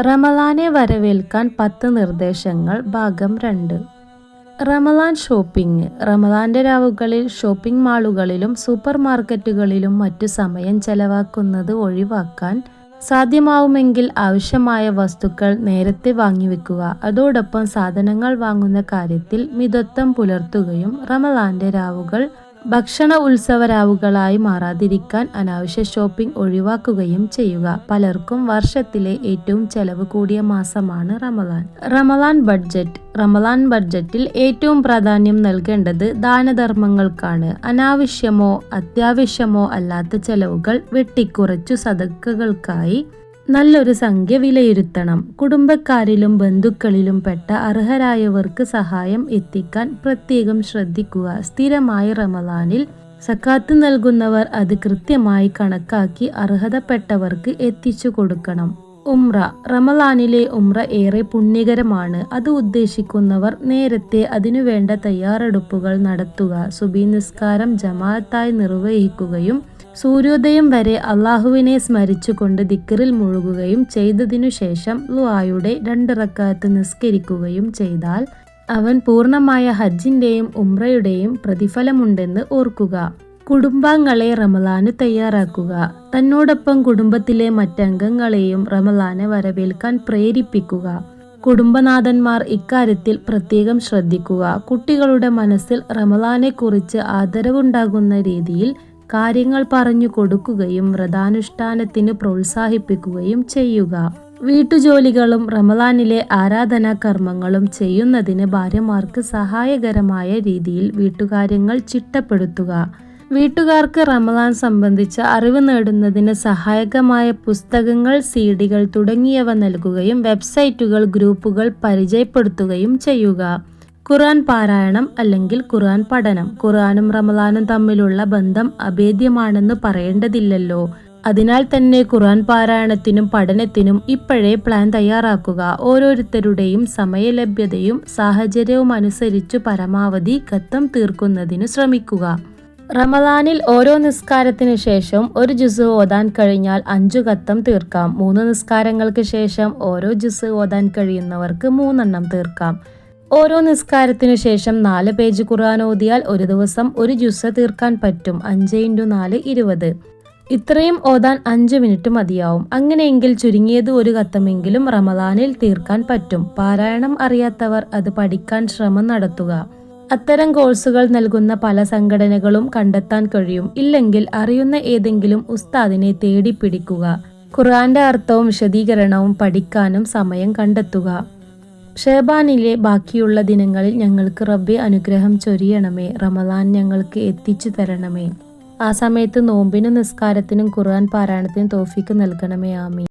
റമലാനെ വരവേൽക്കാൻ പത്ത് നിർദ്ദേശങ്ങൾ ഭാഗം രണ്ട്. റമലാൻ ഷോപ്പിംഗ്. റമലാന്റെ രാവുകളിൽ ഷോപ്പിംഗ് മാളുകളിലും സൂപ്പർ മാർക്കറ്റുകളിലും മറ്റു സമയം ചെലവാക്കുന്നത് ഒഴിവാക്കാൻ സാധ്യമാവുമെങ്കിൽ ആവശ്യമായ വസ്തുക്കൾ നേരത്തെ വാങ്ങിവെക്കുക. അതോടൊപ്പം സാധനങ്ങൾ വാങ്ങുന്ന കാര്യത്തിൽ മിതത്വം പുലർത്തുകയും റമലാന്റെ രാവുകൾ ഭക്ഷണ ഉത്സവരാവുകളായി മാറാതിരിക്കാൻ അനാവശ്യ ഷോപ്പിംഗ് ഒഴിവാക്കുകയും ചെയ്യുക. പലർക്കും വർഷത്തിലെ ഏറ്റവും ചെലവ് കൂടിയ മാസമാണ് റമലാൻ റമലാൻ ബഡ്ജറ്റ്. റമലാൻ ബഡ്ജറ്റിൽ ഏറ്റവും പ്രാധാന്യം നൽകേണ്ടത് ദാനധർമ്മങ്ങൾക്കാണ്. അനാവശ്യമോ അത്യാവശ്യമോ അല്ലാത്ത ചെലവുകൾ വെട്ടിക്കുറച്ചു സദക്കകൾക്കായി നല്ലൊരു സംഖ്യ വിലയിരുത്തണം. കുടുംബക്കാരിലും ബന്ധുക്കളിലും പെട്ട അർഹരായവർക്ക് സഹായം എത്തിക്കാൻ പ്രത്യേകം ശ്രദ്ധിക്കുക. സ്ഥിരമായി റമദാനിൽ സക്കാത്ത് നൽകുന്നവർ അത് കൃത്യമായി കണക്കാക്കി അർഹതപ്പെട്ടവർക്ക് എത്തിച്ചു കൊടുക്കണം. ഉംറ. റമലാനിലെ ഉംറ ഏറെ പുണ്യകരമാണ്. അത് ഉദ്ദേശിക്കുന്നവർ നേരത്തെ അതിനുവേണ്ട തയ്യാറെടുപ്പുകൾ നടത്തുക സുബി നിസ്കാരം ജമാഅത്തായി നിർവഹിക്കുകയും സൂര്യോദയം വരെ അള്ളാഹുവിനെ സ്മരിച്ചുകൊണ്ട് ദിക്കറിൽ മുഴുകുകയും ചെയ്തതിനു ശേഷം ലുആയുടെ രണ്ടിറക്കാത്ത് നിസ്കരിക്കുകയും ചെയ്താൽ അവൻ പൂർണമായ ഹജ്ജിന്റെയും ഉംറയുടെയും പ്രതിഫലമുണ്ടെന്ന് ഓർക്കുക. കുടുംബാംഗങ്ങളെ റമലാന് തയ്യാറാക്കുക. തന്നോടൊപ്പം കുടുംബത്തിലെ മറ്റംഗങ്ങളെയും റമലാനെ വരവേൽക്കാൻ പ്രേരിപ്പിക്കുക. കുടുംബനാഥന്മാർ ഇക്കാര്യത്തിൽ പ്രത്യേകം ശ്രദ്ധിക്കുക. കുട്ടികളുടെ മനസ്സിൽ റമലാനെക്കുറിച്ച് ആദരവുണ്ടാകുന്ന രീതിയിൽ കാര്യങ്ങൾ പറഞ്ഞു കൊടുക്കുകയും വ്രതാനുഷ്ഠാനത്തിന് പ്രോത്സാഹിപ്പിക്കുകയും ചെയ്യുക. വീട്ടുജോലികളും റമലാനിലെ ആരാധനാ കർമ്മങ്ങളും ചെയ്യുന്നതിന് ഭാര്യമാർക്ക് സഹായകരമായ രീതിയിൽ വീട്ടുകാര്യങ്ങൾ ചിട്ടപ്പെടുത്തുക. വീട്ടുകാർക്ക് റമദാൻ സംബന്ധിച്ച അറിവ് നേടുന്നതിന് സഹായകമായ പുസ്തകങ്ങൾ സീഡികൾ തുടങ്ങിയവ നൽകുകയും വെബ്സൈറ്റുകൾ ഗ്രൂപ്പുകൾ പരിചയപ്പെടുത്തുകയും ചെയ്യുക. ഖുർആൻ പാരായണം അല്ലെങ്കിൽ ഖുർആൻ പഠനം. ഖുർആനും റമദാനും തമ്മിലുള്ള ബന്ധം അഭേദ്യമാണെന്ന് പറയേണ്ടതില്ലല്ലോ. അതിനാൽ തന്നെ ഖുർആൻ പാരായണത്തിനും പഠനത്തിനും ഇപ്പോഴേ പ്ലാൻ തയ്യാറാക്കുക. ഓരോരുത്തരുടെയും സമയലഭ്യതയും സാഹചര്യവും അനുസരിച്ചു പരമാവധി ഖത്തം തീർക്കുന്നതിന് ശ്രമിക്കുക. റമലാനിൽ ഓരോ നിസ്കാരത്തിന് ശേഷം ഒരു ജുസ് ഓതാൻ കഴിഞ്ഞാൽ അഞ്ചു കത്തം തീർക്കാം. മൂന്ന് നിസ്കാരങ്ങൾക്ക് ശേഷം ഓരോ ജുസ് ഓതാൻ കഴിയുന്നവർക്ക് മൂന്നെണ്ണം തീർക്കാം. ഓരോ നിസ്കാരത്തിനു ശേഷം നാല് പേജ് ഖുർആൻ ഓതിയാൽ ഒരു ദിവസം ഒരു ജുസ് തീർക്കാൻ പറ്റും. അഞ്ച് ഇന്റു നാല് ഇരുപത്. ഇത്രയും ഓതാൻ അഞ്ച് മിനിറ്റ് മതിയാവും. അങ്ങനെയെങ്കിൽ ചുരുങ്ങിയത് ഒരു കത്തമെങ്കിലും റമദാനിൽ തീർക്കാൻ പറ്റും. പാരായണം അറിയാത്തവർ അത് പഠിക്കാൻ ശ്രമം നടത്തുക. അത്തരം കോഴ്സുകൾ നൽകുന്ന പല സംഘടനകളും കണ്ടെത്താൻ കഴിയും. ഇല്ലെങ്കിൽ അറിയുന്ന ഏതെങ്കിലും ഉസ്താദിനെ തേടി പിടിക്കുക ഖുർആന്റെ അർത്ഥവും വിശദീകരണവും പഠിക്കാനും സമയം കണ്ടെത്തുക. ഷേബാനിലെ ബാക്കിയുള്ള ദിനങ്ങളിൽ ഞങ്ങൾക്ക് റബ്ബെ അനുഗ്രഹം ചൊരിയണമേ. റമദാൻ ഞങ്ങൾക്ക് എത്തിച്ചു തരണമേ. ആ സമയത്ത് നോമ്പിനും നിസ്കാരത്തിനും ഖുർആൻ പാരായണത്തിനും തോഫിക്ക് നൽകണമേ. ആമി